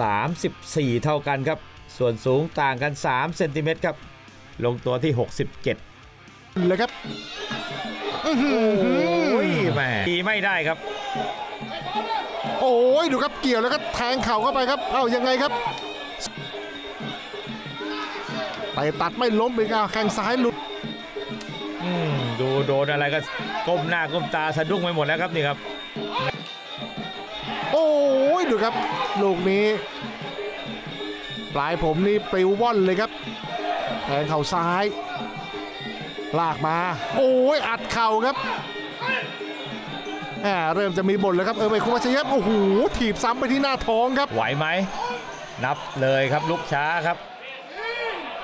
34 เท่ากันครับ ส่วนสูงต่างกัน 3 เซนติเมตรครับ ลงตัวที่ 67เลยครับอื้อหืโอ้ยอแหม่ตีไม่ได้ครับ โอ้ยดูครับเกี่ยวแล้วก็แทงเข่าเข้าไปครับ เอ้ายังไงครับไปตัดไม่ล้มอีกอะแข้งซ้ายหลุดอืมดูโดนอะไรก็ก้มหน้าก้มตาสะดุ้งไปหมดแล้วครับนี่ครับโอ้ยดู ครับ ลูกนี้ ปลายผมนี่ปลิวว่อนเลยครับแทงเข่าซ้าย ลากมา โอ้ยอัดเข่าครับแหมเริ่มจะมีบทแล้วครับ เออไปคุมาชเยฟโอ้โหถีบซ้ำไปที่หน้าท้องครับ ไหวไหม นับเลยครับลุกช้าครับ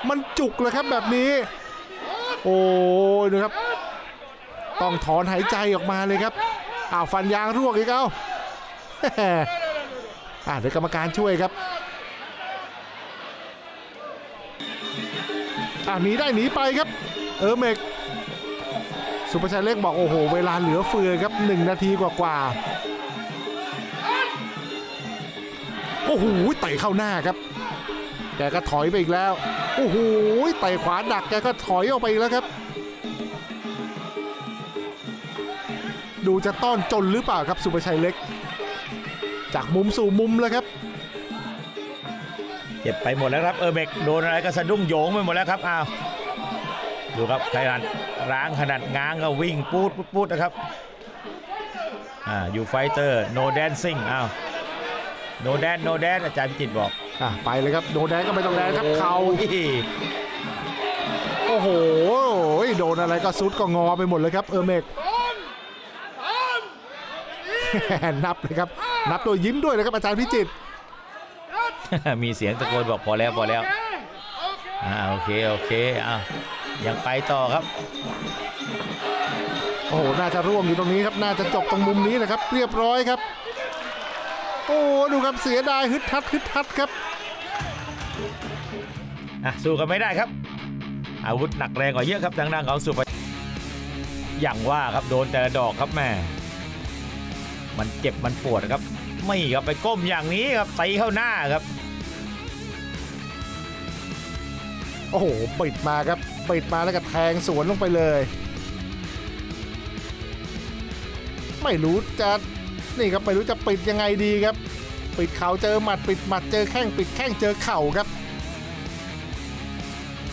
มันจุกเลยครับแบบนี้ โอ้ยดูครับ ต้องถอนหายใจออกมาเลยครับอ้าวฟันยางร่วงอีกเอ้า อ่าเดี๋ยวกรรมการช่วยครับอ่าหนีได้หนีไปครับ เออเมกสุภาชัยเล็กบอกโอ้โห เวลาเหลือเฟือครับ 1 นาทีกว่าๆโอ้โหเตะเข้าหน้าครับ แกก็ถอยไปอีกแล้ว โอ้โหเตะขวาดักแกก็ถอยออกไปแล้วครับ ดูจะต้อนจนหรือเปล่าครับสุภชัยเล็ก จากมุมสู่มุมแล้วครับ เจ็บไปหมดแล้วครับเออเบกโดนอะไรก็สะดุ้งโยงไปหมดแล้วครับอ้าวดูครับขนาดร้างขนาดง้างก็วิ่งปูดปูดปูดนะครับอ่าอยู่ไฟเตอร์โนแดนซิ่งอ้าวโนแดนโนแดนอาจารย์พิจิตรบอกอะไปเลยครับโดนแดงก็ไม่ต้องแดงครับเข่าโอ้ยโอ้โหโดนอะไรก็ซุดก็งอไปหมดเลยครับเออเมกนับเลยครับ นับโดยยิ้มด้วยนะครับอาจารย์พิจิตรมีเสียงตะโกนบอกพอแล้วพอแล้วอ่าโอเคโอเคอ้าวยังไปต่อครับ โอ้โหน่าจะร่วงอยู่ตรงนี้ครับน่าจะจบตรงมุมนี้นะครับ เรียบร้อยครับ โอ้ดูครับเสียดายฮึดทัดฮึดทัดครับอะสู้กันไม่ได้ครับ อาวุธหนักแรงกว่าเยอะครับทางด้านของสุภอย่างว่าครับโดนแต่ละดอกครับแม่ มันเจ็บมันปวดครับ ไม่ครับไปก้มอย่างนี้ครับตีเข้าหน้าครับ โอ้โหปิดมาครับปิดมาแล้วก็แทงสวนลงไปเลย ไม่รู้จะนี่ครับไม่รู้จะปิดยังไงดีครับ ปิดเข่าเจอหมัดปิดหมัดเจอแข้งปิดแข้งเจอเข่าครับ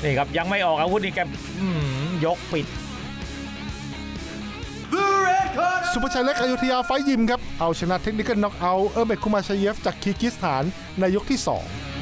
นี่ครับยังไม่ออกอาวุธนี่แกอื้อหือยกปิด สุภชัยเล็กอยุธยาไฟยิมครับ เอาชนะเทคนิคน็อกเอาท์เออร์เบกคุมาชเยฟจากคีร์กิสถานในยกที่ 2